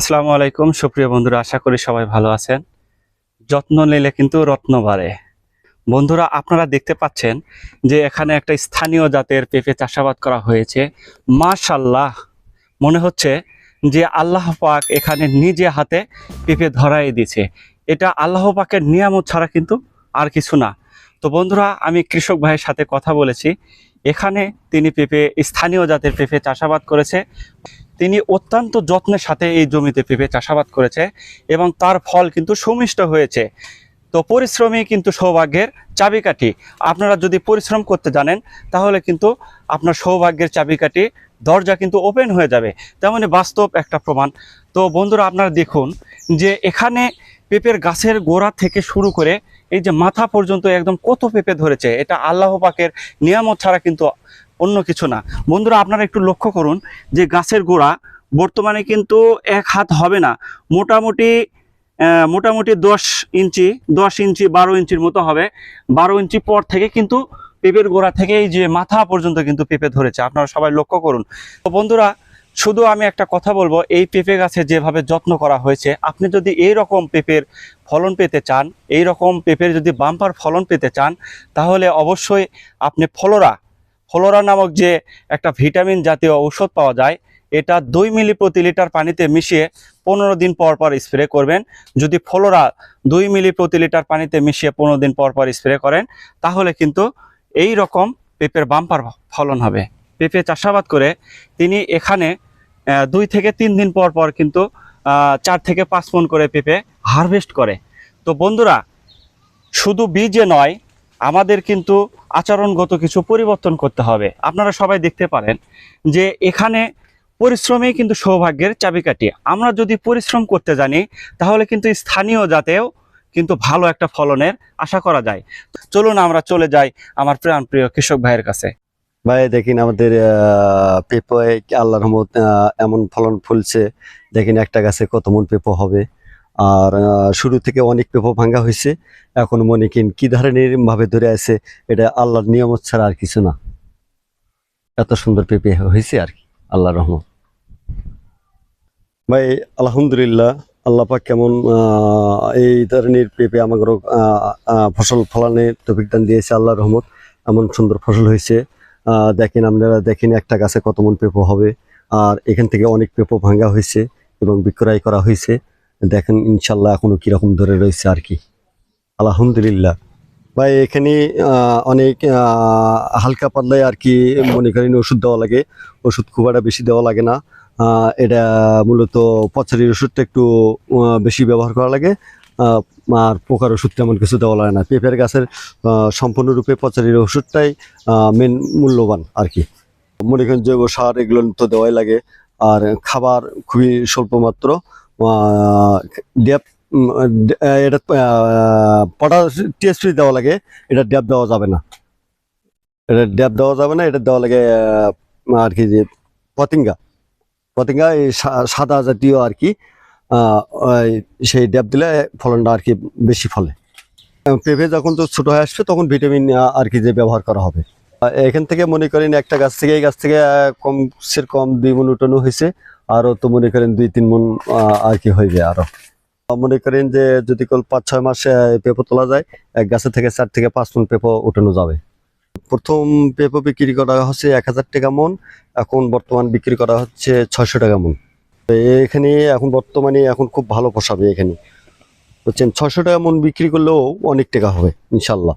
আসসালামু আলাইকুম। সুপ্রিয় বন্ধুরা, আশা করি সবাই ভালো আছেন। যত্ন নিলে কিন্তু রত্ন বাড়ে। বন্ধুরা, আপনারা দেখতে পাচ্ছেন যে এখানে একটা স্থানীয় জাতের পেঁপে চাষাবাদ করা হয়েছে। মাশাল্লাহ মনে হচ্ছে যে আল্লাহ পাক এখানে নিজে হাতে পেঁপে ধরাই দিছে এটা আল্লাহ পাকের নিয়ামত ছাড়া কিন্তু আর কিছু না। তো বন্ধুরা, আমি কৃষক ভাইয়ের সাথে কথা বলেছি। এখানে তিনি পেঁপে, স্থানীয় জাতের পেঁপে চাষাবাদ করেছে। তিনি অত্যন্ত যত্নের সাথে এই জমিতে পেঁপে চাষাবাদ করেছে এবং তার ফল কিন্তু সুমিষ্ট হয়েছে। তো পরিশ্রমই কিন্তু সৌভাগ্যের চাবিকাঠি। আপনারা যদি পরিশ্রম করতে জানেন, তাহলে কিন্তু আপনার সৌভাগ্যের চাবিকাঠি দরজা কিন্তু ওপেন হয়ে যাবে। তেমনি বাস্তব একটা প্রমাণ। তো বন্ধুরা আপনারা দেখুন যে এখানে পেঁপের গাছের গোড়া থেকে শুরু করে এই যে মাথা পর্যন্ত একদম কত পেঁপে ধরেছে, এটা আল্লাহ পাকের নিয়ামত ছাড়া কিন্তু অন্য কিছু না। বন্ধুরা আপনারা একটু লক্ষ্য করুন যে গাছের গোড়া বর্তমানে কিন্তু এক হাত হবে না। মোটামুটি মোটামুটি দশ ইঞ্চি দশ ইঞ্চি, বারো ইঞ্চির মতো হবে। বারো ইঞ্চি পর থেকে কিন্তু পেঁপের গোড়া থেকে এই যে মাথা পর্যন্ত কিন্তু পেঁপে ধরেছে। আপনারা সবাই লক্ষ্য করুন। তো বন্ধুরা, শুধু আমি একটা কথা বলব, এই পেঁপে গাছে যেভাবে যত্ন করা হয়েছে, আপনি যদি এই রকম পেঁপের ফলন পেতে চান এই রকম পেঁপের যদি বাম্পার ফলন পেতে চান, তাহলে অবশ্যই আপনি ফলোরা ফলোরা নামক যে একটা ভিটামিন জাতীয় ঔষধ পাওয়া যায়, এটা দুই মিলি প্রতি লিটার পানিতে মিশিয়ে পনেরো দিন পর পর স্প্রে করবেন। যদি ফলোরা দুই মিলি প্রতি লিটার পানিতে মিশিয়ে পনেরো দিন পর পর স্প্রে করেন, তাহলে কিন্তু এই রকম পেঁপের বাম্পার ফলন হবে। পেঁপে চাষাবাদ করে তিনি এখানে দুই থেকে তিন দিন পর পর কিন্তু চার থেকে পাঁচ মন করে পেঁপে হারভেস্ট করে। তো বন্ধুরা, শুধু বীজে নয়, আমাদের কিন্তু আচরণগত কিছু পরিবর্তন করতে হবে। আপনারা সবাই দেখতে পারেন যে এখানে পরিশ্রমেই কিন্তু সৌভাগ্যের চাবিকাঠি। আমরা যদি পরিশ্রম করতে জানি, তাহলে কিন্তু স্থানীয় জাতেও কিন্তু ভালো একটা ফলনের আশা করা যায়। চলুন আমরা চলে যাই আমার প্রাণ প্রিয় কৃষক ভাইয়ের কাছে। ভাই, দেখেন আমাদের পেঁপে, আল্লাহ রহমত এমন ফলন ফুলছে। দেখেন একটা গাছে কত মন পেঁপো হবে। আর শুরু থেকে অনেক পেঁপো ভাঙ্গা হয়েছে। এখন মনে কিন কি ধরনের ভাবে ধরে আছে, এটা আল্লাহর নিয়মত ছাড়া আর কিছু না। এত সুন্দর পেঁপে হয়েছে আর কি আল্লাহ রহমত। ভাই, আলহামদুলিল্লাহ আল্লাহ পাক কেমন এই ধরনের পেঁপে আমাকে ফসল ফলানোর তফিক দান দিয়েছে আল্লাহ রহমত। এমন সুন্দর ফসল হয়েছে। দেখেন আপনারা, দেখেন একটা গাছে কত মন পেঁপো হবে। আর এখান থেকে অনেক পেঁপো ভাঙ্গা হয়েছে এবং বিক্রয় করা হয়েছে। দেখেন ইনশাল্লাহ এখনও কীরকম ধরে রয়েছে আর কি। আলহামদুলিল্লাহ। ভাই, এখানে অনেক হালকা পাতলায় আর কি মনে করেন ওষুধ দেওয়া লাগে। ওষুধ খুব একটা বেশি দেওয়া লাগে না। এটা মূলত পচারির ওষুধটা একটু বেশি ব্যবহার করা লাগে। আর পোকার ওষুধ তেমন কিছু দেওয়া লাগে না। পেঁপের গাছের সম্পূর্ণরূপে পচারির ওষুধটাই মেন মূল্যবান আর কি। মনে করেন জৈব সার এগুলো তো দেওয়াই লাগে। আর খাবার খুবই স্বল্প মাত্র ড্যাপ এটা পটাশ টিএসপি দেওয়া লাগে। এটা ড্যাপ দেওয়া যাবে না। এটা ড্যাপ দেওয়া যাবে না। এটা দেওয়া লাগে আর কি যে, পতিঙ্গা। পতিঙ্গা এই সাদা জাতীয় আর কি সেই ড্যাপ দিলে ফলনটা আর কি বেশি ফলে। পেঁপে যখন তো ছোটো হয়ে আসবে তখন ভিটামিন আর কি যে ব্যবহার করা হবে। এখান থেকে মনে করেন একটা গাছ থেকে এই গাছ থেকে কম সের কম দুই মন উঠানো হয়েছে। আরও তো মনে করেন দুই তিন মন আর কি হইবে আরও আহ, মনে করেন যে যদি কল পাঁচ ছয় মাসে পেঁপো তোলা যায় এক গাছে থেকে চার থেকে পাঁচ মন পেঁপো উঠানো যাবে। প্রথম পেপো বিক্রি করা হচ্ছে এক হাজার টাকা মন, এখন বর্তমান বিক্রি করা হচ্ছে ছয়শো টাকা মন। এখানে এখন বর্তমানে এখন খুব ভালো পোষাবে এখানে। বলছেন ছশো টাকা মন বিক্রি করলেও অনেক টাকা হবে, ইনশাল্লাহ।